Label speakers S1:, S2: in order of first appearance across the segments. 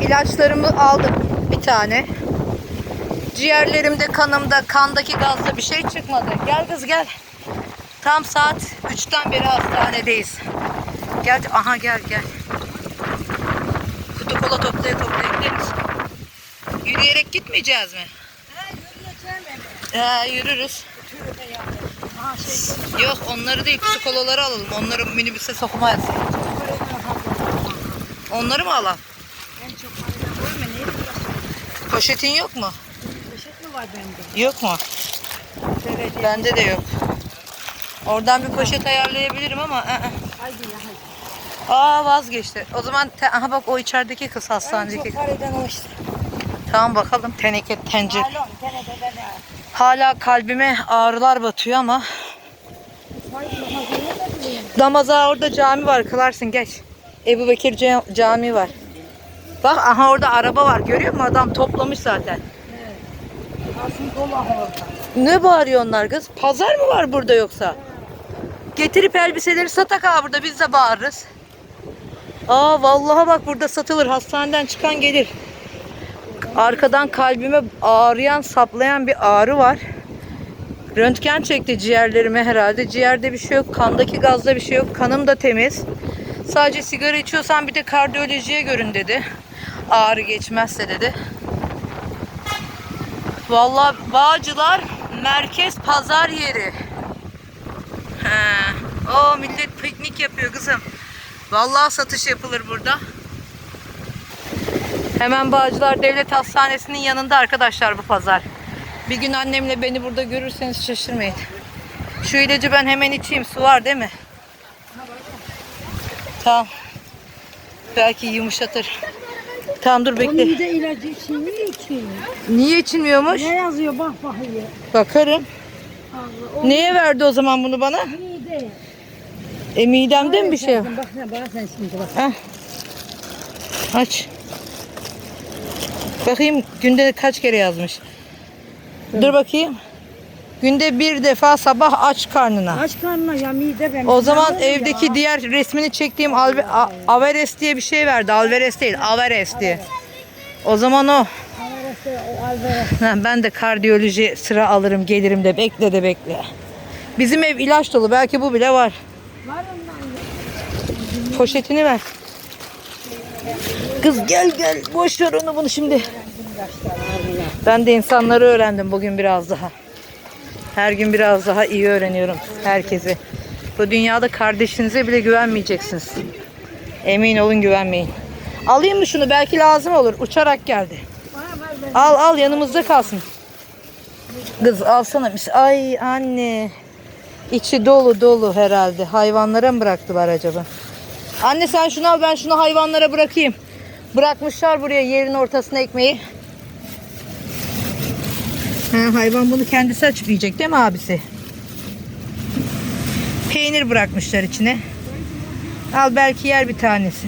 S1: ilaçlarımı aldım bir tane. Ciğerlerimde, kanımda, kandaki gazda bir şey çıkmadı. Gel kız gel. Tam saat 3'ten beri hastanedeyiz. Gel, aha gel gel. Kutu kola toplaya toplaya gideriz. Yürüyerek gitmeyeceğiz mi? He, yürürüz. Yok onları değil kutu kolaları alalım. Onları minibüse sokmayız. Onları mı alalım?
S2: En çok parayla koyma neye uğraşıyorsun?
S1: Poşetin yok mu?
S2: Poşet mi var bende?
S1: Yok mu?
S2: Evet.
S1: Bende de yok. Oradan bir poşet ayarlayabilirim ama.
S2: Haydi ya haydi.
S1: Aa vazgeçti. O zaman te- aha bak o içerideki kız
S2: En
S1: hastanedeki.
S2: çok paradan o işte.
S1: Tamam bakalım teneke tencere.
S2: Malum?
S1: Hala kalbime ağrılar batıyor ama. Damaza orada cami var kılarsın geç. Ebu Bekir ca- cami var. Bak aha orada araba var görüyor musun? Adam toplamış zaten.
S2: Orada.
S1: Ne bağırıyor onlar kız? Pazar mı var burada yoksa? Getirip elbiseleri satak ha burada biz de bağırırız. Aa vallahi bak burada satılır. Hastaneden çıkan gelir. Arkadan kalbime ağrıyan, saplayan bir ağrı var. Röntgen çekti ciğerlerime herhalde. Ciğerde bir şey yok. Kandaki gazda bir şey yok. Kanım da temiz. Sadece sigara içiyorsan bir de kardiyolojiye görün dedi. Ağrı geçmezse dedi. Vallahi Bağcılar merkez pazar yeri. He. O millet piknik yapıyor kızım. Vallahi satış yapılır burada. Hemen Bağcılar Devlet Hastanesi'nin yanında arkadaşlar bu pazar. Bir gün annemle beni burada görürseniz şaşırmayın. Şu ilacı ben hemen içeyim. Su var değil mi? Tamam. Belki yumuşatır. Tamam dur
S2: Onun
S1: bekle.
S2: bir de ilacı için niye için?
S1: Niye içilmiyormuş?
S2: Ne yazıyor bak bakayım.
S1: Bakarım.
S2: Allah o
S1: Neye verdi o zaman bunu bana?
S2: mide.
S1: E midemde mi bir şey? var?
S2: Bak ne bak sen şimdi bak.
S1: Heh. Aç. Bakayım günde kaç kere yazmış. Dur bakayım. Günde bir defa sabah aç karnına.
S2: Aç karnına ya mide ben.
S1: O zaman
S2: ne
S1: evdeki
S2: ya.
S1: diğer resmini çektiğim Alve, A- Averes diye bir şey verdi. Alveres değil, Averes diye. O zaman o.
S2: Alvarez.
S1: Ben de kardiyoloji sıra alırım gelirim de bekle de bekle. Bizim ev ilaç dolu. Belki bu bile var.
S2: Var.
S1: Poşetini ver. Kız gel gel. Boş ver onu bunu şimdi. Ben de insanları öğrendim bugün biraz daha. Her gün biraz daha iyi öğreniyorum herkesi. Bu dünyada kardeşinize bile güvenmeyeceksiniz. Emin olun güvenmeyin. Alayım mı şunu? Belki lazım olur. Uçarak geldi. Al al yanımızda kalsın. Kız alsana. Ay anne. İçi dolu dolu herhalde. Hayvanlara mı bıraktılar acaba? Anne sen şunu al ben şunu hayvanlara bırakayım. Bırakmışlar buraya yerin ortasına ekmeği. Ha, hayvan bunu kendisi açıp yiyecek değil mi abisi? Peynir bırakmışlar içine. Al belki yer bir tanesi.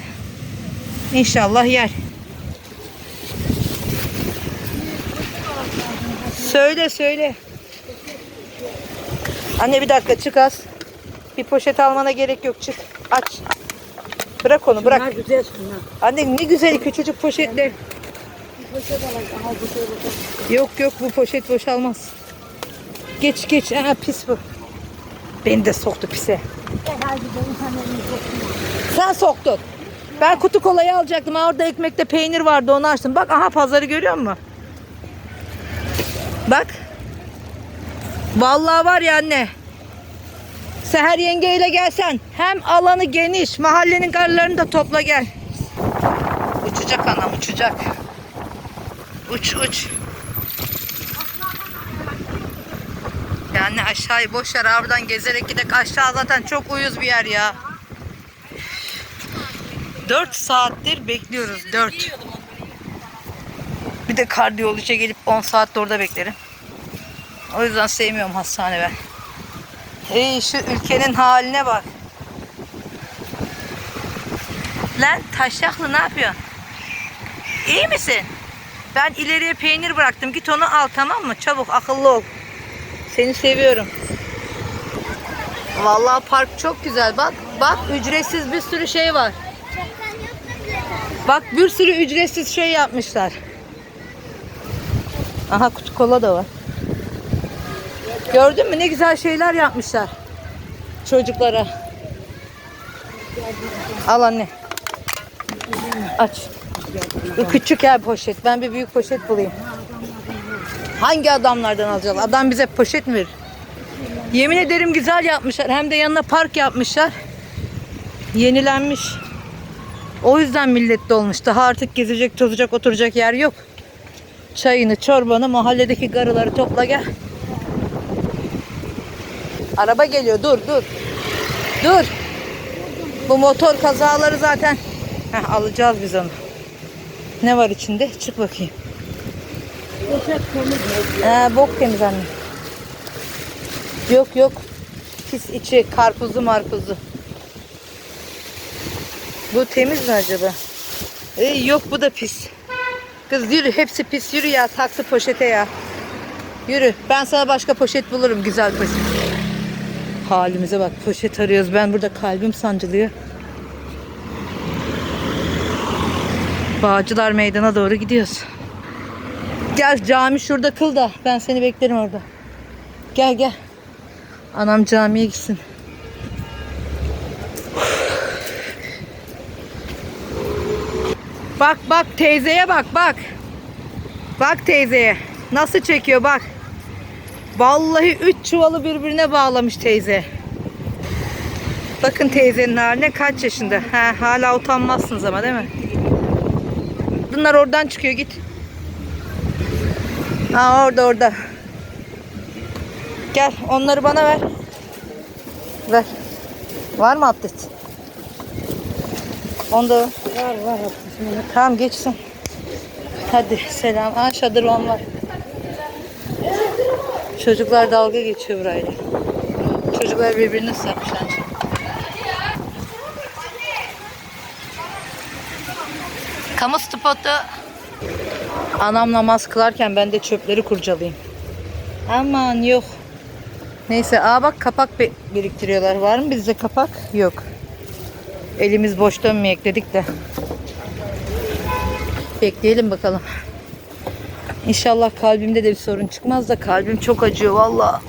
S1: İnşallah yer. Söyle söyle. Anne bir dakika çık az. Bir poşet almana gerek yok çık. Aç. Bırak onu bırak.
S2: Bunlar güzel şunlar.
S1: Anne ne güzel küçücük poşetler. Yok yok bu poşet boşalmaz. Geç geç. Aha, pis bu. Beni de soktu pise. Sen soktun. Ben kutu kolayı alacaktım. Orada ekmekte peynir vardı onu açtım. Bak aha pazarı görüyor musun? Bak. Vallahi var ya anne. Seher yengeyle gelsen. Hem alanı geniş. Mahallenin karlarını da topla gel. Uçacak anam uçacak. Uç uç. Yani aşağıyı boş yer oradan gezerek gidek aşağı zaten çok uyuz bir yer ya. 4 saattir bekliyoruz 4. Bir de kardiyolojiye gelip 10 saat orada beklerim. O yüzden sevmiyorum hastane ben. Ey şu ülkenin haline bak. Lan taşaklı ne yapıyorsun? İyi misin? Ben ileriye peynir bıraktım. Git onu al tamam mı? Çabuk akıllı ol. Seni seviyorum. Vallahi park çok güzel. Bak bak ücretsiz bir sürü şey var. Bak bir sürü ücretsiz şey yapmışlar. Aha kutu kola da var. Gördün mü ne güzel şeyler yapmışlar. Çocuklara. Al anne. Aç. Küçük ya poşet. Ben bir büyük poşet bulayım. Hangi adamlardan alacağız? Adam bize poşet mi verir? Yemin ederim güzel yapmışlar. Hem de yanına park yapmışlar. Yenilenmiş. O yüzden millet dolmuş. Daha artık gezecek, tozacak, oturacak yer yok. Çayını, çorbanı, mahalledeki garıları topla gel. Araba geliyor. Dur, dur. Dur. Bu motor kazaları zaten. Heh, alacağız biz onu. Ne var içinde? Çık bakayım.
S2: Poşet temiz.
S1: Ee, bok temiz anne. Yok yok. Pis içi karpuzu marpuzu. Bu temiz mi acaba? Ee, yok bu da pis. Kız yürü hepsi pis yürü ya taksi poşete ya. Yürü ben sana başka poşet bulurum güzel poşet. Halimize bak poşet arıyoruz. Ben burada kalbim sancılıyor. Bağcılar meydana doğru gidiyoruz. Gel cami şurada kıl da ben seni beklerim orada. Gel gel. Anam camiye gitsin. Bak bak teyzeye bak bak. Bak teyzeye. Nasıl çekiyor bak. Vallahi üç çuvalı birbirine bağlamış teyze. Bakın teyzenin haline kaç yaşında. Ha, hala utanmazsınız ama değil mi? Bunlar oradan çıkıyor git. Ha orada orada. Gel onları bana ver. Ver. Var mı atlet? Onda
S2: Var var haklısın.
S1: tamam geçsin. Hadi selam. Aa şadırvan var. Çocuklar dalga geçiyor burayla. Çocuklar birbirini sarmışlar. Kamu spotu. Anam namaz kılarken ben de çöpleri kurcalayayım. Aman yok. Neyse aa bak kapak biriktiriyorlar. Var mı bizde kapak? Yok. Elimiz boş dönmeyek dedik de. Bekleyelim bakalım. İnşallah kalbimde de bir sorun çıkmaz da kalbim çok acıyor valla.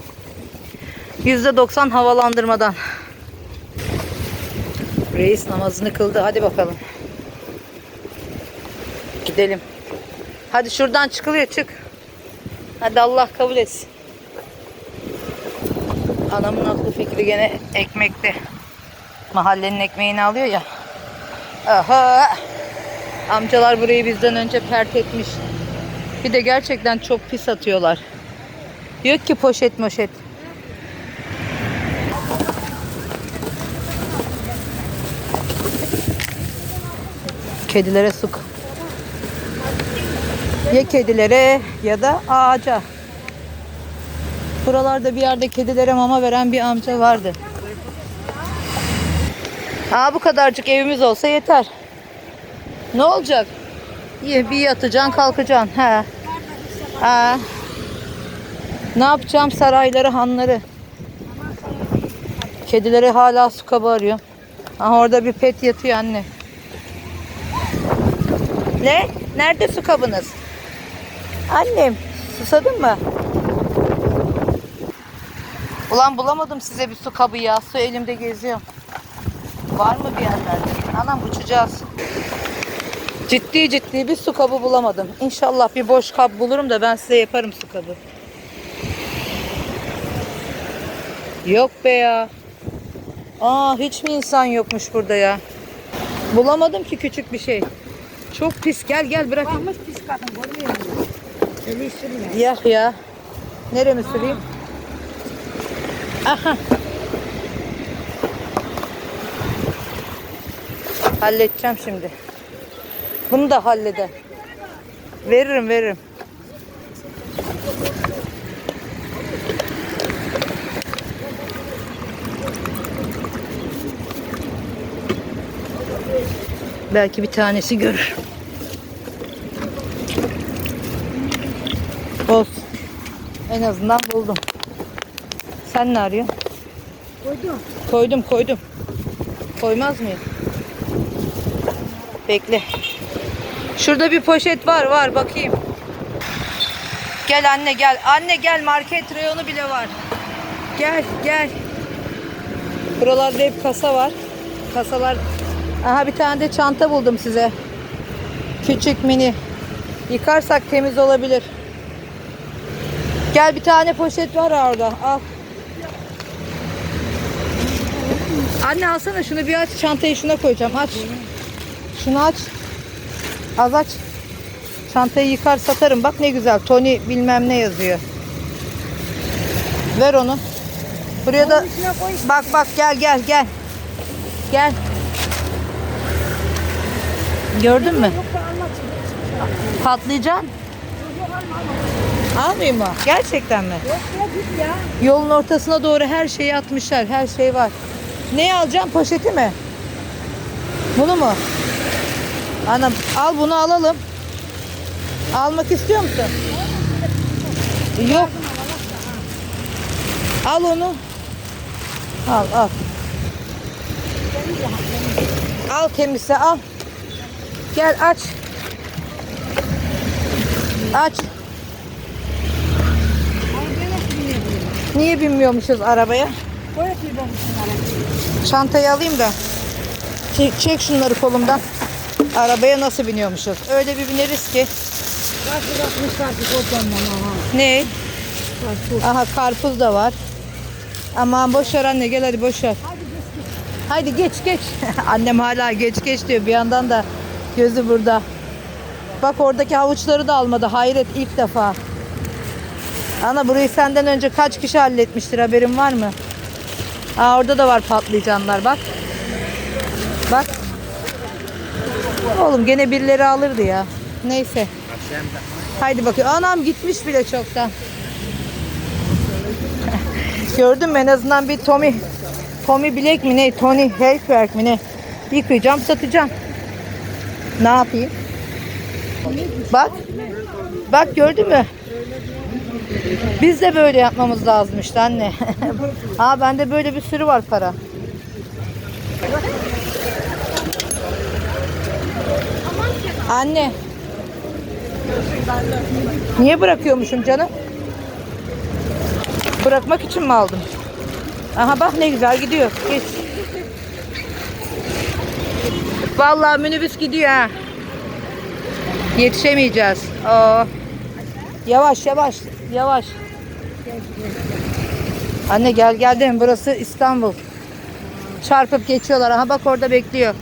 S1: %90 havalandırmadan. Reis namazını kıldı. Hadi bakalım. Gidelim. Hadi şuradan çıkılıyor çık. Hadi Allah kabul etsin. Anamın aklı fikri gene ekmekte. Mahallenin ekmeğini alıyor ya. Aha. Amcalar burayı bizden önce pert etmiş. Bir de gerçekten çok pis atıyorlar. Yok ki poşet moşet. Kedilere su. Ya kedilere ya da ağaca. Buralarda bir yerde kedilere mama veren bir amca vardı. Aa bu kadarcık evimiz olsa yeter. Ne olacak? İyi bir yatacaksın kalkacaksın. He. Ha. Ne yapacağım sarayları hanları. Kedilere hala su kabı arıyor. Aha orada bir pet yatıyor anne. Ne? Nerede su kabınız? Annem susadın mı? Ulan bulamadım size bir su kabı ya. Su elimde geziyor. Var mı bir yerlerde? Anam uçacağız. Ciddi ciddi bir su kabı bulamadım. İnşallah bir boş kap bulurum da ben size yaparım su kabı. Yok be ya. Aa hiç mi insan yokmuş burada ya? Bulamadım ki küçük bir şey. Çok pis. Gel gel bırak.
S2: Bakmış pis kadın görmüyor musun? Eli sürmüyor.
S1: Yak ya. Nereye süreyim? Aha. Halledeceğim şimdi. Bunu da halleder. Veririm veririm. Belki bir tanesi görür. Olsun. En azından buldum. Sen ne arıyorsun?
S2: Koydum.
S1: Koydum koydum. Koymaz mıyım? Bekle. Şurada bir poşet var var bakayım. Gel anne gel. Anne gel market reyonu bile var. Gel gel. Buralarda hep kasa var. Kasalar. Aha bir tane de çanta buldum size. Küçük mini. Yıkarsak temiz olabilir. Gel bir tane poşet var orada. Al. Anne alsana şunu bir aç. Çantayı şuna koyacağım. Aç. Şunu aç. Az aç. Çantayı yıkar satarım. Bak ne güzel. Tony bilmem ne yazıyor. Ver onu. Buraya da bak bak gel gel gel. Gel. Gördün mü? Patlıcan. Almayayım mı? Gerçekten mi?
S2: Yok ya git ya.
S1: Yolun ortasına doğru her şeyi atmışlar. Her şey var. Ne alacağım? Poşeti mi? Bunu mu? Anam al bunu alalım. Almak istiyor musun? Yok. Al onu. Al al. Al temizse al. Gel aç. Aç.
S2: Arabaya nasıl biniyor böyle?
S1: Niye binmiyormuşuz arabaya? Çantayı alayım da. Çek, çek şunları kolumdan. Arabaya nasıl biniyormuşuz? Öyle bir bineriz ki. Ne? Aha karpuz da var. Aman boş ver anne gel hadi boş ver. Haydi geç geç. Annem hala geç geç diyor. Bir yandan da gözü burada. Bak oradaki havuçları da almadı. Hayret ilk defa. Ana burayı senden önce kaç kişi halletmiştir haberin var mı? Aa orada da var patlıcanlar bak. Bak. Oğlum gene birileri alırdı ya. Neyse. Haydi bakayım. Anam gitmiş bile çoktan. Gördün mü en azından bir Tommy Tommy Black mi ne Tony Hilfiger mi ne yıkayacağım satacağım. Ne yapayım? Bak. Bak gördün mü? Biz de böyle yapmamız lazımmış anne. ha bende böyle bir sürü var para. Anne. Niye bırakıyormuşum canım? Bırakmak için mi aldım? Aha bak ne güzel gidiyor. Geç. Vallahi minibüs gidiyor ha. Yetişemeyeceğiz. Aa. Yavaş yavaş yavaş. Anne gel gel dedim burası İstanbul. Çarpıp geçiyorlar. Aha bak orada bekliyor.